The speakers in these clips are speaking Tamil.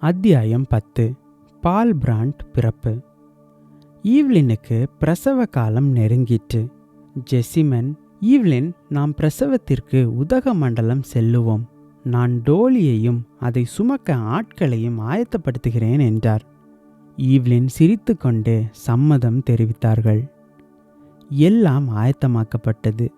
அத்தியாயம் பத்து. பால் பிராண்ட் பிறப்பு. ஈவ்லினுக்கு பிரசவ காலம் நெருங்கிற்று. ஜெசிமன் ஈவ்லின் நாம் பிரசவத்திற்கு உதகமண்டலம் செல்லுவோம். நான் டோலியையும் அதை சுமக்க ஆட்களையும் ஆயத்தப்படுத்துகிறேன் என்றார். ஈவ்லின் சிரித்துக்கொண்டே சம்மதம் தெரிவித்தார்கள். எல்லாம் ஆயத்தமாக்கப்பட்டது.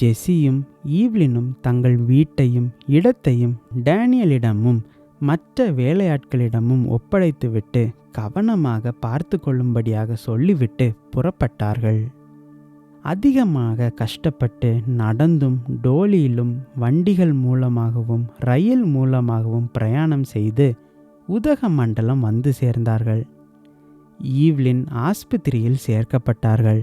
ஜெஸ்ஸியும் ஈவ்லினும் தங்கள் வீட்டையும் இடத்தையும் டேனியலிடமும் மற்ற வேலையாட்களிடமும் ஒப்படைத்துவிட்டு கவனமாக பார்த்து கொள்ளும்படியாக சொல்லிவிட்டு புறப்பட்டார்கள். அதிகமாக கஷ்டப்பட்டு நடந்தும் டோலியிலும் வண்டிகள் மூலமாகவும் ரயில் மூலமாகவும் பிரயாணம் செய்து உதகமண்டலம் வந்து சேர்ந்தார்கள். ஈவ்லின் ஆஸ்பத்திரியில் சேர்க்கப்பட்டார்கள்.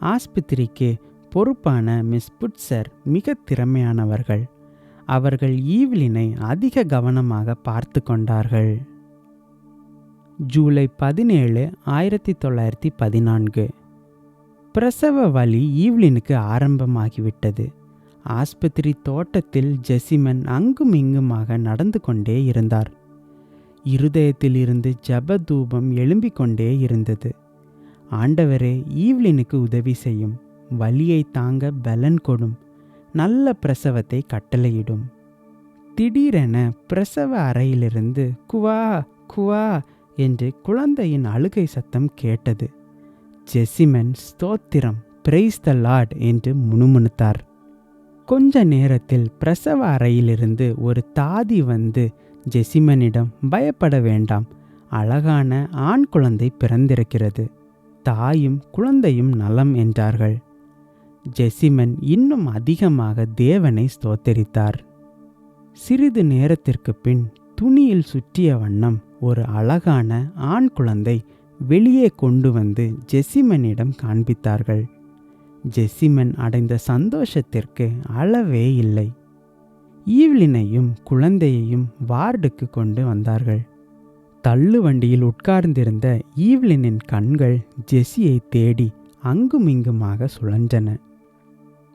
ஆஸ்பத்திரிக்கு பொறுப்பான மிஸ் புட்சர் மிக திறமையானவர்கள். அவர்கள் ஈவ்லினை அதிக கவனமாக பார்த்து கொண்டார்கள். ஜூலை பதினேழு ஆயிரத்தி தொள்ளாயிரத்தி பதினான்கு. பிரசவ வலி ஈவ்லினுக்கு ஆரம்பமாகிவிட்டது. ஆஸ்பத்திரி தோட்டத்தில் ஜெசிமன் அங்கும் இங்குமாக நடந்து கொண்டே இருந்தார். இருதயத்தில் இருந்து ஜப தூபம் எழும்பிக் கொண்டே இருந்தது. ஆண்டவரே ஈவ்லினுக்கு உதவி செய்யும். வலியை தாங்க பலன் கொடும். நல்ல பிரசவத்தை கட்டளையிடும். திடீரென பிரசவ அறையிலிருந்து குவா குவா என்று குழந்தையின் அழுகை சத்தம் கேட்டது. ஜெசிமன் ஸ்தோத்திரம் பிரைஸ் த லார்ட் என்று முணுமுணுத்தார். கொஞ்ச நேரத்தில் பிரசவ அறையிலிருந்து ஒரு தாதி வந்து ஜெசிமனிடம் பயப்பட வேண்டாம் அழகான ஆண் குழந்தை பிறந்திருக்கிறது. தாயும் குழந்தையும் நலம் என்றார்கள். ஜெசிமன் இன்னும் அதிகமாக தேவனை ஸ்தோத்தரித்தார். சிறிது நேரத்திற்கு பின் துணியில் சுற்றிய வண்ணம் ஒரு அழகான ஆண் குழந்தை வெளியே கொண்டு வந்து ஜெசிமனிடம் காண்பித்தார்கள். ஜெசிமன் அடைந்த சந்தோஷத்திற்கு அளவே இல்லை. ஈவ்லினையும் குழந்தையையும் வார்டுக்கு கொண்டு வந்தார்கள். தள்ளு வண்டியில் உட்கார்ந்திருந்த ஈவ்லினின் கண்கள் ஜெஸியை தேடி அங்குமிங்குமாக சுழன்றன.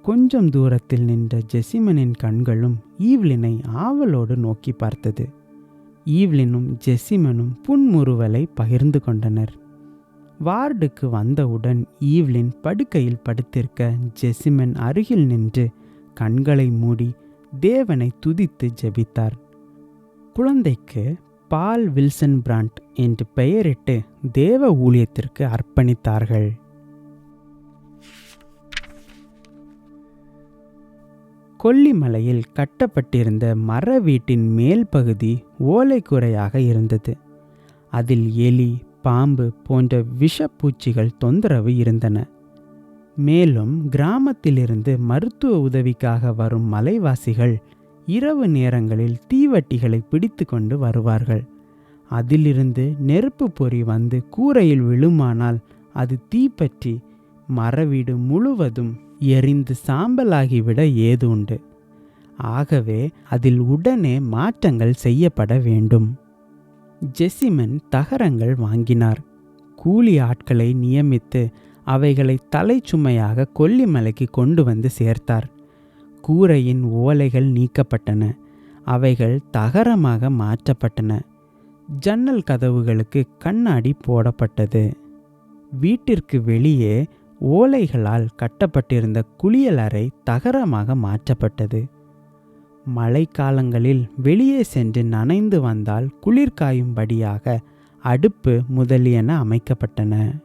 கொஞ்சம் தூரத்தில் நின்ற ஜெசிமனின் கண்களும் ஈவ்லினை ஆவலோடு நோக்கி பார்த்தது. ஈவ்லினும் ஜெசிமனும் புன்முறுவலை பகிர்ந்து கொண்டனர். வார்டுக்கு வந்தவுடன் ஈவ்லின் படுக்கையில் படுத்திருக்க ஜெசிமன் அருகில் நின்று கண்களை மூடி தேவனை துதித்து ஜெபித்தார். குழந்தைக்கு பால் வில்சன் பிராண்ட் என்று பெயரிட்டு தேவ ஊழியத்திற்கு அர்ப்பணித்தார்கள். கொல்லிமலையில் கட்டப்பட்டிருந்த மர வீட்டின் மேல் பகுதி ஓலைக்குறையாக இருந்தது. அதில் எலி பாம்பு போன்ற விஷப்பூச்சிகள் தொந்தரவு இருந்தன. மேலும் கிராமத்திலிருந்து மருத்துவ உதவிக்காக வரும் மலைவாசிகள் இரவு நேரங்களில் தீவட்டிகளை பிடித்து கொண்டு வருவார்கள். அதிலிருந்து நெருப்பு பொறி வந்து கூரையில் விழுமானால் அது தீப்பற்றி மரவீடு முழுவதும் எரிந்து சாம்பலாகிவிட ஏது உண்டு? ஆகவே அதில் உடனே மாற்றங்கள் செய்யப்பட வேண்டும். ஜெசிமன் தகரங்கள் வாங்கினார். கூலி ஆட்களை நியமித்து அவைகளை தலை சுமையாக கொல்லிமலைக்கு கொண்டு வந்து சேர்த்தார். கூரையின் ஓலைகள் நீக்கப்பட்டன. அவைகள் தகரமாக மாற்றப்பட்டன. ஜன்னல் கதவுகளுக்கு கண்ணாடி போடப்பட்டது. வீட்டிற்கு வெளியே ஓலைகளால் கட்டப்பட்டிருந்த குளியலறை தகரமாக மாற்றப்பட்டது. மழைக்காலங்களில் வெளியே சென்று நனைந்து வந்தால் குளிர்காயும்படியாக அடுப்பு முதலியன அமைக்கப்பட்டன.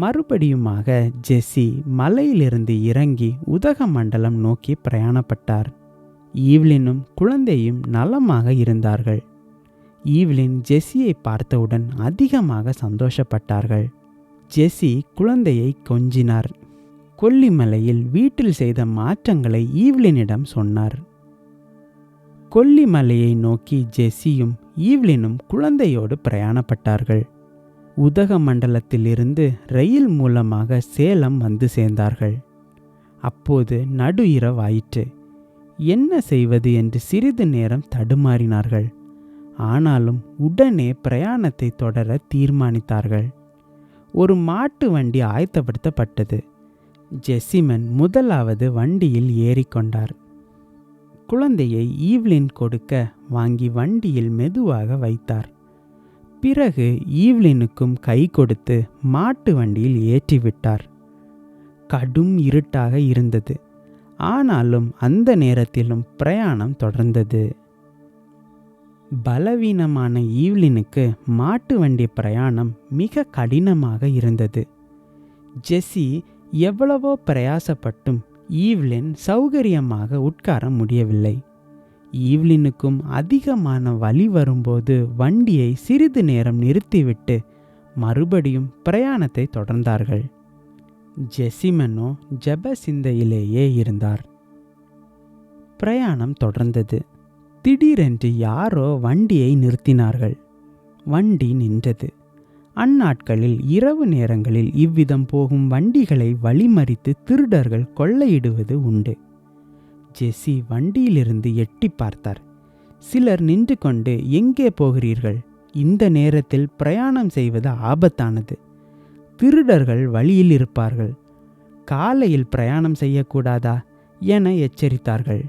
மறுபடியுமாக ஜெஸ்ஸி மலையிலிருந்து இறங்கி உதகமண்டலம் நோக்கி பிரயாணப்பட்டார். ஈவ்லினும் குழந்தையும் நலமாக இருந்தார்கள். ஈவ்லின் ஜெஸ்ஸியை பார்த்தவுடன் அதிகமாக சந்தோஷப்பட்டார்கள். ஜெஸ்ஸி குழந்தையை கொஞ்சினார். கொல்லிமலையில் வீட்டில் செய்த மாற்றங்களை ஈவ்லினிடம் சொன்னார். கொல்லிமலையை நோக்கி ஜெஸ்ஸியும் ஈவ்லினும் குழந்தையோடு பிரயாணப்பட்டார்கள். உதகமண்டலத்திலிருந்து ரயில் மூலமாக சேலம் வந்து சேர்ந்தார்கள். அப்போது நடு இரவாயிற்று. என்ன செய்வது? என்று சிறிது நேரம் தடுமாறினார்கள். ஆனாலும் உடனே பிரயாணத்தை தொடர தீர்மானித்தார்கள். ஒரு மாட்டு வண்டி ஆயத்தப்படுத்தப்பட்டது. ஜெசிமன் முதலாவது வண்டியில் ஏறிக்கொண்டார். குழந்தையை ஈவ்லின் கொடுக்க வாங்கி வண்டியில் மெதுவாக வைத்தார். பிறகு ஈவ்லினுக்கும் கை கொடுத்து மாட்டு வண்டியில் ஏற்றிவிட்டார். கடும் இருட்டாக இருந்தது. ஆனாலும் அந்த நேரத்திலும் பிரயாணம் தொடர்ந்தது. பலவீனமான ஈவ்லினுக்கு மாட்டு வண்டி பிரயாணம் மிக கடினமாக இருந்தது. ஜெஸ்ஸி எவ்வளவோ பிரயாசப்பட்டும் ஈவ்லின் சௌகரியமாக உட்கார முடியவில்லை. ஈவ்லினுக்கும் அதிகமான வலி வரும்போது வண்டியை சிறிது நேரம் நிறுத்திவிட்டு மறுபடியும் பிரயாணத்தை தொடர்ந்தார்கள். ஜெசிமனோ ஜெப சிந்தையிலேயே இருந்தார். பிரயாணம் தொடர்ந்தது. திடீரென்று யாரோ வண்டியை நிறுத்தினார்கள். வண்டி நின்றது. அந்நாட்களில் இரவு நேரங்களில் இவ்விதம் போகும் வண்டிகளை வழிமறித்து திருடர்கள் கொள்ளையிடுவது உண்டு. ஜெஸ்ஸி வண்டியிலிருந்து எட்டி பார்த்தார். சிலர் நின்று கொண்டு எங்கே போகிறீர்கள்? இந்த நேரத்தில் பிரயாணம் செய்வது ஆபத்தானது. திருடர்கள் வழியில் இருப்பார்கள். காலையில் பிரயாணம் செய்யக்கூடாதா? என எச்சரித்தார்கள்.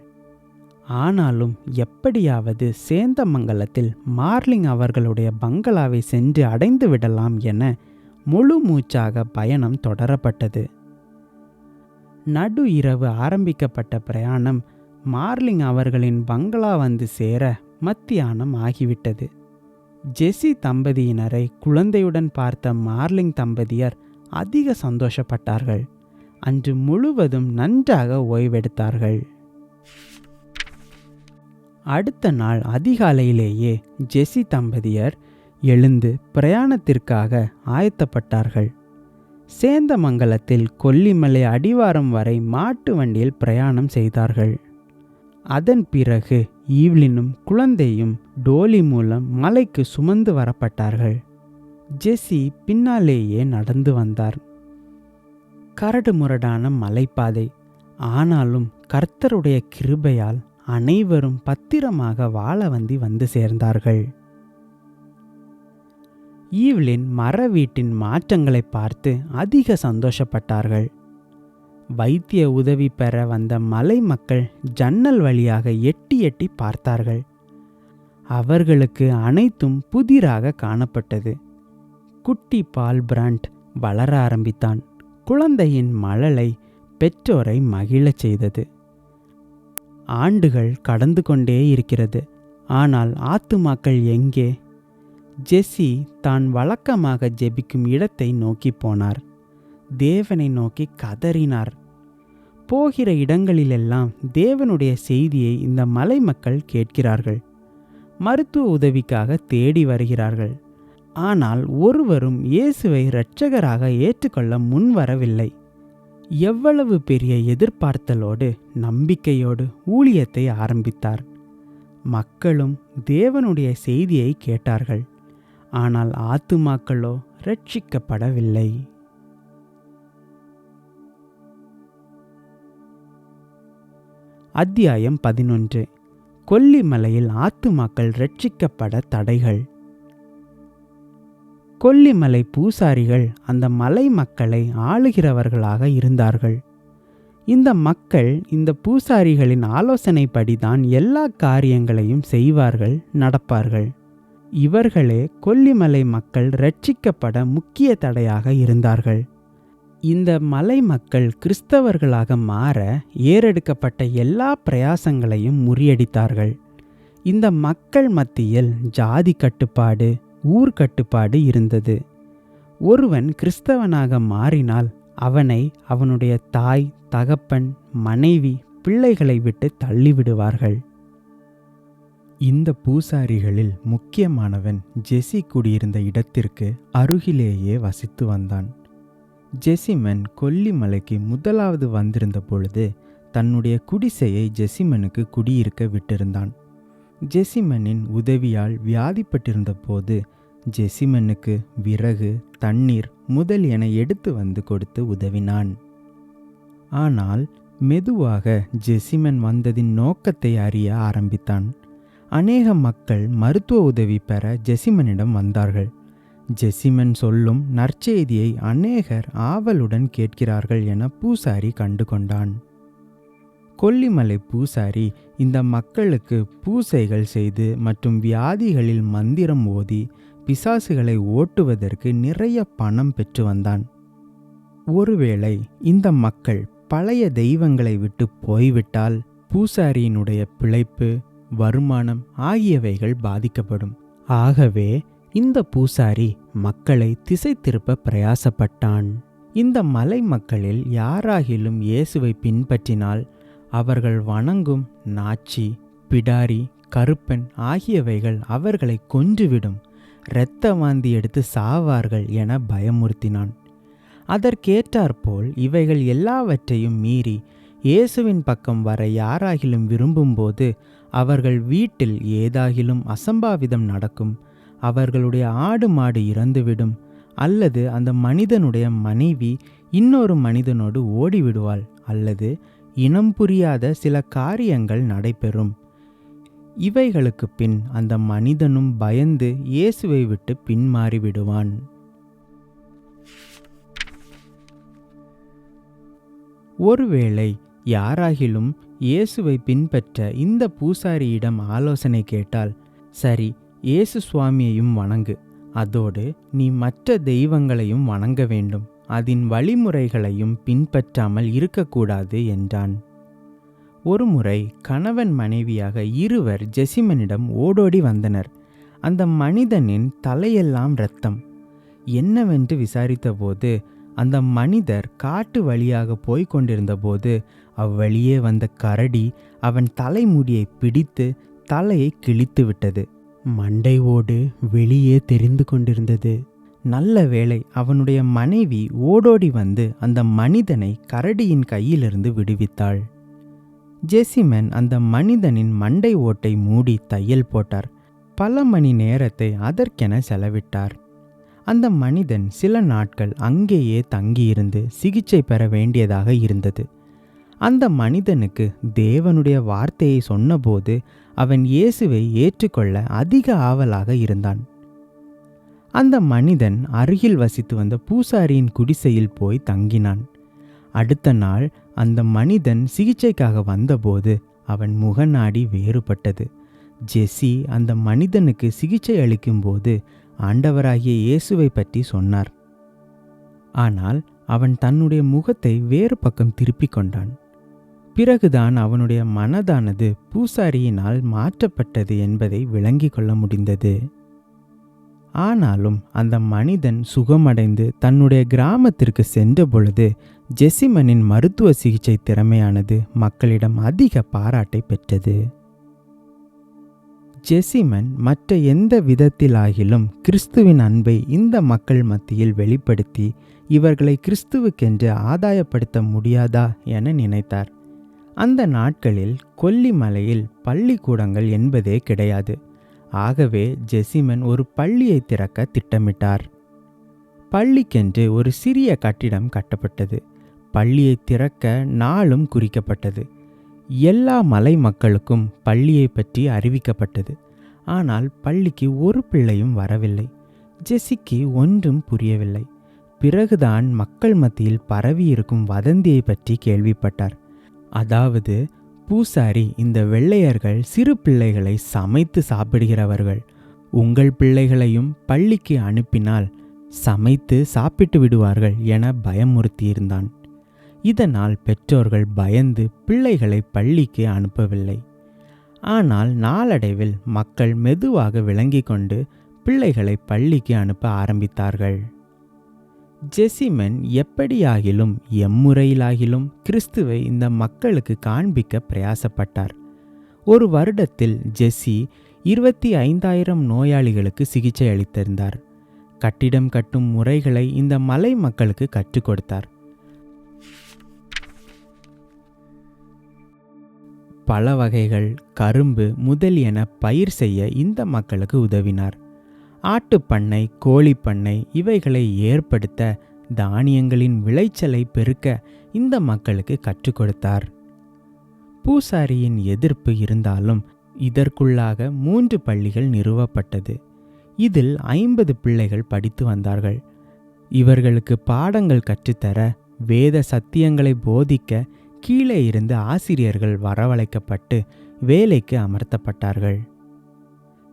ஆனாலும் எப்படியாவது சேந்தமங்கலத்தில் மார்லிங் அவர்களுடைய பங்களாவை சென்று அடைந்து விடலாம் என முழு மூச்சாக பயணம் தொடரப்பட்டது. நடு இரவு ஆரம்பிக்கப்பட்ட பிரயாணம் மார்லிங் அவர்களின் பங்களா வந்து சேர மத்தியானம் ஆகிவிட்டது. ஜெஸி தம்பதியினரை குழந்தையுடன் பார்த்த மார்லிங் தம்பதியர் அதிக சந்தோஷப்பட்டார்கள். அன்று முழுவதும் நன்றாக ஓய்வெடுத்தார்கள். அடுத்த நாள் அதிகாலையிலேயே ஜெஸி தம்பதியர் எழுந்து பிரயாணத்திற்காக ஆயத்தப்பட்டார்கள். சேந்தமங்கலத்தில் கொல்லிமலை அடிவாரம் வரை மாட்டு வண்டியில் பிரயாணம் செய்தார்கள். அதன் பிறகு ஈவ்லினும் குழந்தையும் டோலி மூலம் மலைக்கு சுமந்து வரப்பட்டார்கள். ஜெஸ்ஸி பின்னாலேயே நடந்து வந்தார். கரடு முரடான மலைப்பாதை ஆனாலும் கர்த்தருடைய கிருபையால் அனைவரும் பத்திரமாக வாழவந்தி வந்து சேர்ந்தார்கள். ஈவ்லின் மர வீட்டின் மாற்றங்களை பார்த்து அதிக சந்தோஷப்பட்டார்கள். வைத்திய உதவி பெற வந்த மலை மக்கள் ஜன்னல் வழியாக எட்டி எட்டி பார்த்தார்கள். அவர்களுக்கு அனைத்தும் புதிராக காணப்பட்டது. குட்டி பால் பிராண்ட் வளர ஆரம்பித்தான். குழந்தையின் மழலை பெற்றோரை மகிழச் செய்தது. ஆண்டுகள் கடந்து கொண்டே இருக்கிறது. ஆனால் ஆத்துமாக்கள் எங்கே? ஜெஸ்ஸி தான் வழக்கமாக ஜெபிக்கும் இடத்தை நோக்கி போனார். தேவனை நோக்கி கதறினார். போகிற இடங்களிலெல்லாம் தேவனுடைய செய்தியை இந்த மலை மக்கள் கேட்கிறார்கள். மருத்துவ உதவிக்காக தேடி வருகிறார்கள். ஆனால் ஒருவரும் இயேசுவை இரட்சகராக ஏற்றுக்கொள்ள முன்வரவில்லை. எவ்வளவு பெரிய எதிர்பார்த்தலோடு நம்பிக்கையோடு ஊழியத்தை ஆரம்பித்தார். மக்களும் தேவனுடைய செய்தியை கேட்டார்கள். ஆனால் ஆத்துமாக்களோ ரட்சிக்கப்படவில்லை அத்தியாயம் பதினொன்று. கொல்லிமலையில் ஆத்துமாக்கள் ரட்சிக்கப்பட தடைகள். கொல்லிமலை பூசாரிகள் அந்த மலை மக்களை ஆளுகிறவர்களாக இருந்தார்கள். இந்த மக்கள் இந்த பூசாரிகளின் ஆலோசனைப்படிதான் எல்லா காரியங்களையும் செய்வார்கள் நடப்பார்கள். இவர்களே கொல்லிமலை மக்கள் ரட்சிக்கப்பட முக்கிய தடையாக இருந்தார்கள். இந்த மலை மக்கள் கிறிஸ்தவர்களாக மாற ஏறெடுக்கப்பட்ட எல்லா பிரயாசங்களையும் முறியடித்தார்கள். இந்த மக்கள் மத்தியில் ஜாதி கட்டுப்பாடு ஊர் கட்டுப்பாடு இருந்தது. ஒருவன் கிறிஸ்தவனாக மாறினால் அவனை அவனுடைய தாய் தகப்பன் மனைவி பிள்ளைகளை விட்டு தள்ளிவிடுவார்கள். இந்த பூசாரிகளில் முக்கியமானவன் ஜெசி குடியிருந்த இடத்திற்கு அருகிலேயே வசித்து வந்தான். ஜெசிமன் கொல்லிமலைக்கு முதலாவது வந்திருந்த பொழுது தன்னுடைய குடிசையை ஜெசிமனுக்கு குடியிருக்க விட்டிருந்தான். ஜெசிமனின் உதவியால் வியாதிப்பட்டிருந்த போது ஜெசிமனுக்கு விறகு தண்ணீர் முதல் என எடுத்து வந்து கொடுத்து உதவினான். ஆனால் மெதுவாக ஜெசிமன் வந்ததின் நோக்கத்தை அறிய ஆரம்பித்தான். அநேக மக்கள் மருத்துவ உதவி பெற ஜெசிமனிடம் வந்தார்கள். ஜெசிமன் சொல்லும் நற்செய்தியை அநேகர் ஆவலுடன் கேட்கிறார்கள் என பூசாரி கண்டு கொண்டான் கொல்லிமலை பூசாரி இந்த மக்களுக்கு பூசைகள் செய்து மற்றும் வியாதிகளில் மந்திரம் ஓதி பிசாசுகளை ஓட்டுவதற்கு நிறைய பணம் பெற்று வந்தான். ஒருவேளை இந்த மக்கள் பழைய தெய்வங்களை விட்டு போய்விட்டால் பூசாரியினுடைய பிழைப்பு வருமானம் ஆகியவைகள் பாதிக்கப்படும். ஆகவே இந்த பூசாரி மக்களை திசை திருப்ப பிரயாசப்பட்டான். இந்த மலை மக்களில் யாராகிலும் இயேசுவை பின்பற்றினால் அவர்கள் வணங்கும் நாச்சி பிடாரி கருப்பன் ஆகியவைகள் அவர்களை கொன்றுவிடும். இரத்த வாந்தி எடுத்து சாவார்கள் என பயமுறுத்தினான். அதற்கேற்றாற்போல் இவைகள் எல்லாவற்றையும் மீறி இயேசுவின் பக்கம் வர யாராகிலும் விரும்பும்போது அவர்கள் வீட்டில் ஏதாகிலும் அசம்பாவிதம் நடக்கும். அவர்களுடைய ஆடு மாடு இறந்துவிடும். அல்லது அந்த மனிதனுடைய மனைவி இன்னொரு மனிதனோடு ஓடிவிடுவாள். அல்லது இனம் புரியாத சில காரியங்கள் நடைபெறும். இவைகளுக்கு பின் அந்த மனிதனும் பயந்து இயேசுவை விட்டு பின்மாறிவிடுவான் ஒருவேளை யாராகிலும் இயேசுவை பின்பற்ற இந்த பூசாரியிடம் ஆலோசனை கேட்டால் சரி இயேசு சுவாமியையும் வணங்கு. அதோடு நீ மற்ற தெய்வங்களையும் வணங்க வேண்டும். அதன் வழிமுறைகளையும் பின்பற்றாமல் இருக்கக்கூடாது என்றான். ஒருமுறை கணவன் மனைவியாக இருவர் ஜெசிமனிடம் ஓடோடி வந்தனர். அந்த மனிதனின் தலையெல்லாம் இரத்தம். என்னவென்று விசாரித்தபோது அந்த மனிதர் காட்டு வழியாக போய்க் கொண்டிருந்தபோது அவ்வழியே வந்த கரடி அவன் தலைமுடியை பிடித்து தலையை கிழித்து விட்டது மண்டை ஓடு வெளியே தெரிந்து கொண்டிருந்தது. நல்ல வேளை அவனுடைய மனைவி ஓடோடி வந்து அந்த மனிதனை கரடியின் கையிலிருந்து விடுவித்தாள். ஜெசிமன் அந்த மனிதனின் மண்டை ஓட்டை மூடி தையல் போட்டார். பல மணி நேரத்தை அதற்கென செலவிட்டார். அந்த மனிதன் சில நாட்கள் அங்கேயே தங்கியிருந்து சிகிச்சை பெற வேண்டியதாக இருந்தது. அந்த மனிதனுக்கு தேவனுடைய வார்த்தையை சொன்னபோது அவன் இயேசுவை ஏற்றுக்கொள்ள அதிக ஆவலாக இருந்தான். அந்த மனிதன் அருகில் வசித்து வந்த பூசாரியின் குடிசையில் போய் தங்கினான். அடுத்த நாள் அந்த மனிதன் சிகிச்சைக்காக வந்தபோது அவன் முகநாடி வேறுபட்டது. ஜெஸ்ஸி அந்த மனிதனுக்கு சிகிச்சை அளிக்கும்போது ஆண்டவராகிய இயேசுவை பற்றி சொன்னார். ஆனால் அவன் தன்னுடைய முகத்தை வேறு பக்கம் திருப்பிக் கொண்டான். பிறகுதான் அவனுடைய மனதானது பூசாரியினால் மாற்றப்பட்டது என்பதை விளங்கிக் கொள்ள முடிந்தது. ஆனாலும் அந்த மனிதன் சுகமடைந்து தன்னுடைய கிராமத்திற்கு சென்ற பொழுது ஜெசிமனின் மருத்துவ சிகிச்சை திறமையானது மக்களிடம் அதிக பாராட்டை பெற்றது. ஜெசிமன் மற்ற எந்த விதத்திலாகிலும் கிறிஸ்துவின் அன்பை இந்த மக்கள் மத்தியில் வெளிப்படுத்தி இவர்களை கிறிஸ்துவுக்கென்று ஆதாயப்படுத்த முடியாதா என நினைத்தார். அந்த நாட்களில் கொல்லிமலையில் பள்ளிக்கூடங்கள் என்பதே கிடையாது. ஆகவே ஜெசிமன் ஒரு பள்ளியை திறக்க திட்டமிட்டார். பள்ளிக்கென்று ஒரு சிறிய கட்டிடம் கட்டப்பட்டது. பள்ளியை திறக்க நாளும் குறிக்கப்பட்டது. எல்லா மலை மக்களுக்கும் பள்ளியை பற்றி அறிவிக்கப்பட்டது. ஆனால் பள்ளிக்கு ஒரு பிள்ளையும் வரவில்லை. ஜெசிக்கு ஒன்றும் புரியவில்லை. பிறகுதான் மக்கள் மத்தியில் பரவியிருக்கும் வதந்தியை பற்றி கேள்விப்பட்டார். அதாவது பூசாரி இந்த வெள்ளையர்கள் சிறு பிள்ளைகளை சமைத்து சாப்பிடுகிறவர்கள். உங்கள் பிள்ளைகளையும் பள்ளிக்கு அனுப்பினால் சமைத்து சாப்பிட்டு விடுவார்கள் என பயமுறுத்தியிருந்தான். இதனால் பெற்றோர்கள் பயந்து பிள்ளைகளை பள்ளிக்கு அனுப்பவில்லை. ஆனால் நாளடைவில் மக்கள் மெதுவாக விளங்கிக் கொண்டு பிள்ளைகளை பள்ளிக்கு அனுப்ப ஆரம்பித்தார்கள். ஜெசிமன் எப்படியாகிலும் எம்முறையிலாகிலும் கிறிஸ்துவை இந்த மக்களுக்கு காண்பிக்க பிரயாசப்பட்டார். ஒரு வருடத்தில் ஜெஸ்ஸி இருபத்தி ஐந்தாயிரம் நோயாளிகளுக்கு சிகிச்சை அளித்திருந்தார். கட்டிடம் கட்டும் முறைகளை இந்த மலை மக்களுக்கு கற்றுக் கொடுத்தார். பல வகைகள் கரும்பு முதலியன பயிர் செய்ய இந்த மக்களுக்கு உதவினார். ஆட்டுப்பண்ணை கோழிப்பண்ணை இவைகளை ஏற்படுத்த தானியங்களின் விளைச்சலை பெருக்க இந்த மக்களுக்கு கற்றுக் கொடுத்தார். பூசாரியின் எதிர்ப்பு இருந்தாலும் இதற்குள்ளாக மூன்று பள்ளிகள் நிறுவப்பட்டது. இதில் ஐம்பது பிள்ளைகள் படித்து வந்தார்கள். இவர்களுக்கு பாடங்கள் கற்றுத்தர வேத சத்தியங்களை போதிக்க கீழே இருந்து ஆசிரியர்கள் வரவழைக்கப்பட்டு வேலைக்கு அமர்த்தப்பட்டார்கள்.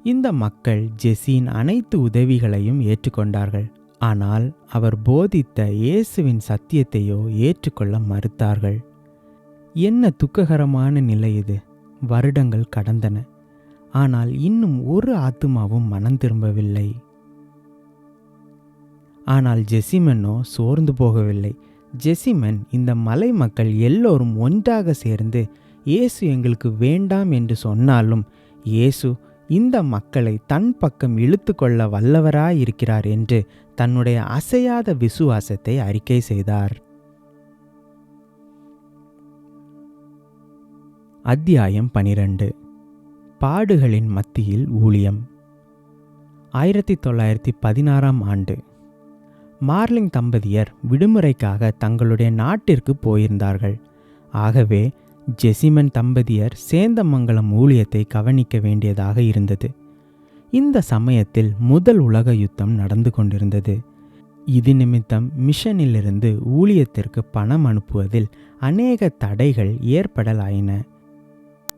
இந்த மக்கள் ஜெஸின் அனைத்து உதவிகளையும் ஏற்றுக்கொண்டார்கள். ஆனால் அவர் போதித்த இயேசுவின் சத்தியத்தையோ ஏற்றுக்கொள்ள மறுத்தார்கள். என்ன துக்ககரமான நிலை இது. வருடங்கள் கடந்தன. ஆனால் இன்னும் ஒரு ஆத்துமாவும் மனம் திரும்பவில்லை. ஆனால் ஜெசிமனோ சோர்ந்து போகவில்லை. ஜெசிமன் இந்த மலை மக்கள் எல்லோரும் ஒன்றாக சேர்ந்து இயேசு எங்களுக்கு வேண்டாம் என்று சொன்னாலும் இயேசு இந்த மக்களை தன் பக்கம் இழுத்து கொள்ள வல்லவராயிருக்கிறார் என்று தன்னுடைய அசையாத விசுவாசத்தை அறிக்கை செய்தார். அத்தியாயம் பனிரெண்டு. பாடுகளின் மத்தியில் ஊழியம். ஆயிரத்தி தொள்ளாயிரத்தி பதினாறாம் ஆண்டு. மார்லிங் தம்பதியர் விடுமுறைக்காக தங்களுடைய நாட்டிற்கு போயிருந்தார்கள். ஆகவே ஜெசிமன் தம்பதியர் சேந்தமங்கலம் ஊழியத்தை கவனிக்க வேண்டியதாக இருந்தது. இந்த சமயத்தில் முதல் உலக யுத்தம் நடந்து கொண்டிருந்தது. இது நிமித்தம் மிஷனிலிருந்து ஊழியத்திற்கு பணம் அனுப்புவதில் அநேக தடைகள் ஏற்படலாயின.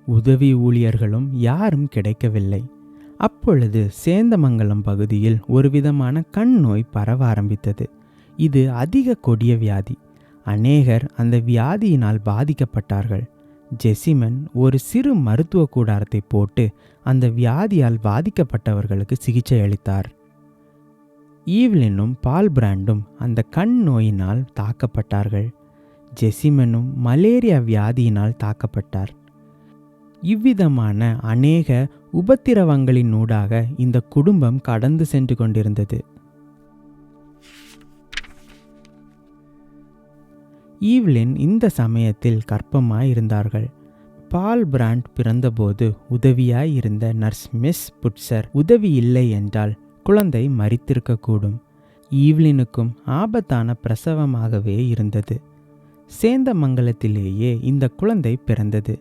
உதவி ஊழியர்களும் யாரும் கிடைக்கவில்லை. அப்பொழுது சேந்தமங்கலம் பகுதியில் ஒரு விதமான கண் நோய் பரவ ஆரம்பித்தது. இது அதிக கொடிய வியாதி. அநேகர் அந்த வியாதியினால் பாதிக்கப்பட்டார்கள். ஜெசிமன் ஒரு சிறு மருத்துவ கூடாரத்தை போட்டு அந்த வியாதியால் பாதிக்கப்பட்டவர்களுக்கு சிகிச்சை அளித்தார். ஈவ்லினும் பால் பிராண்டும் அந்த கண் நோயினால் தாக்கப்பட்டார்கள். ஜெசிமனும் மலேரியா வியாதியினால் தாக்கப்பட்டார். இவ்விதமான அநேக உபத்திரவங்களின் ஊடாக இந்த குடும்பம் கடந்து சென்று கொண்டிருந்தது. ஈவ்லின் இந்த சமயத்தில் கற்பமாய் இருந்தார்கள் பால் பிராண்ட் பிறந்தபோது உதவியாய் இருந்த நர்ஸ் மிஸ் புட்சர் உதவி இல்லை என்றால் குழந்தை மறித்திருக்கக்கூடும் ஈவ்லினுக்கும் ஆபத்தான பிரசவமாகவே இருந்தது. சேந்தமங்கலத்திலேயே இந்த குழந்தை பிறந்தது.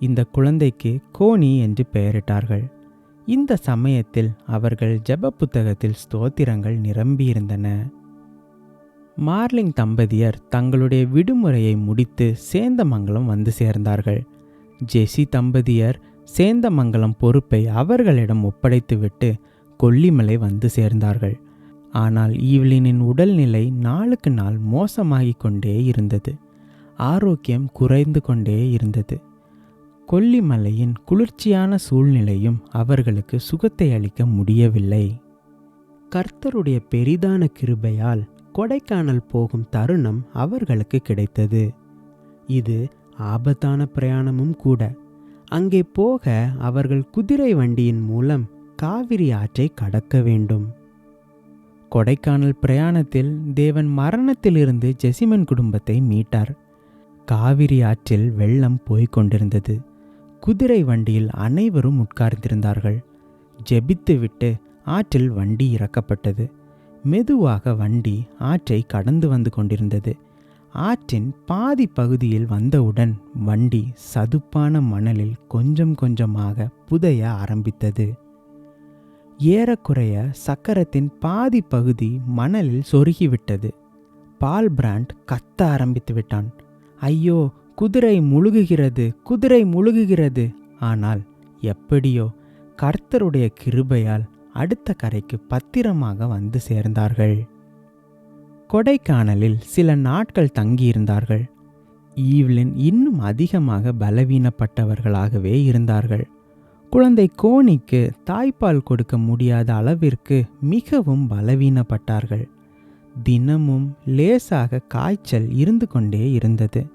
இந்த குழந்தைக்கு கோணி என்று பெயரிட்டார்கள். இந்த சமயத்தில் அவர்கள் ஜெப புத்தகத்தில் ஸ்தோத்திரங்கள் நிரம்பியிருந்தன. மார்லிங் தம்பதியர் தங்களுடைய விடுமுறையை முடித்து சேந்தமங்கலம் வந்து சேர்ந்தார்கள். ஜெசி தம்பதியர் சேந்தமங்கலம் பொறுப்பை அவர்களிடம் ஒப்படைத்துவிட்டு கொல்லிமலை வந்து சேர்ந்தார்கள். ஆனால் ஈவ்லினின் உடல்நிலை நாளுக்கு நாள் மோசமாகிக் கொண்டே இருந்தது. ஆரோக்கியம் குறைந்து கொண்டே இருந்தது. கொல்லிமலையின் குளிர்ச்சியான சூழ்நிலையும் அவர்களுக்கு சுகத்தை அளிக்க முடியவில்லை. கர்த்தருடைய பெரிதான கிருபையால் கொடைக்கானல் போகும் தருணம் அவர்களுக்கு கிடைத்தது. இது ஆபத்தான பிரயாணமும் கூட. அங்கே போக அவர்கள் குதிரை வண்டியின் மூலம் காவிரி ஆற்றை கடக்க வேண்டும். கொடைக்கானல் பிரயாணத்தில் தேவன் மரணத்திலிருந்து ஜெசிமன் குடும்பத்தை மீட்டார். காவிரி ஆற்றில் வெள்ளம் போய்க் கொண்டிருந்தது குதிரை வண்டியில் அனைவரும் உட்கார்ந்திருந்தார்கள். ஜெபித்துவிட்டு ஆற்றில் வண்டி இறக்கப்பட்டது. மெதுவாக வண்டி ஆற்றை கடந்து வந்து கொண்டிருந்தது. ஆற்றின் பாதி பகுதியில் வந்தவுடன் வண்டி சதுப்பான மணலில் கொஞ்சம் கொஞ்சமாக புதைய ஆரம்பித்தது. ஏறக்குறைய சக்கரத்தின் பாதி பகுதி மணலில் சொருகிவிட்டது. பால் பிராண்ட் கத்த ஆரம்பித்து விட்டான். ஐயோ குதிரை முழுகுகிறது குதிரை முழுகுகிறது! ஆனால் எப்படியோ கர்த்தருடைய கிருபையால் அடுத்த கரைக்கு பத்திரமாக வந்து சேர்ந்தார்கள். கொடைக்கானலில் சில நாட்கள் தங்கியிருந்தார்கள். ஈவ்லின் இன்னும் அதிகமாக பலவீனப்பட்டவர்களாகவே இருந்தார்கள். குழந்தை கோணிக்கு தாய்ப்பால் கொடுக்க முடியாத அளவிற்கு மிகவும் பலவீனப்பட்டார்கள். தினமும் லேசாக காய்ச்சல் இருந்து கொண்டே இருந்தது.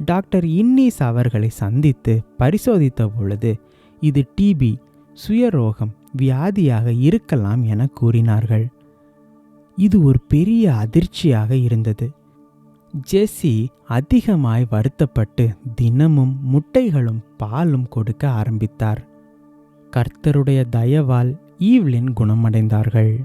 டாக்டர் இன்னீஸ் அவர்களை சந்தித்து பரிசோதித்த பொழுது இது டிபி சுயரோகம் வியாதியாக இருக்கலாம் என கூறினார்கள். இது ஒரு பெரிய அதிர்ச்சியாக இருந்தது. ஜெஸ்ஸி அதிகமாய் வருத்தப்பட்டு தினமும் முட்டைகளும் பாலும் கொடுக்க ஆரம்பித்தார். கர்த்தருடைய தயவால் ஈவ்லின் குணமடைந்தார்கள்.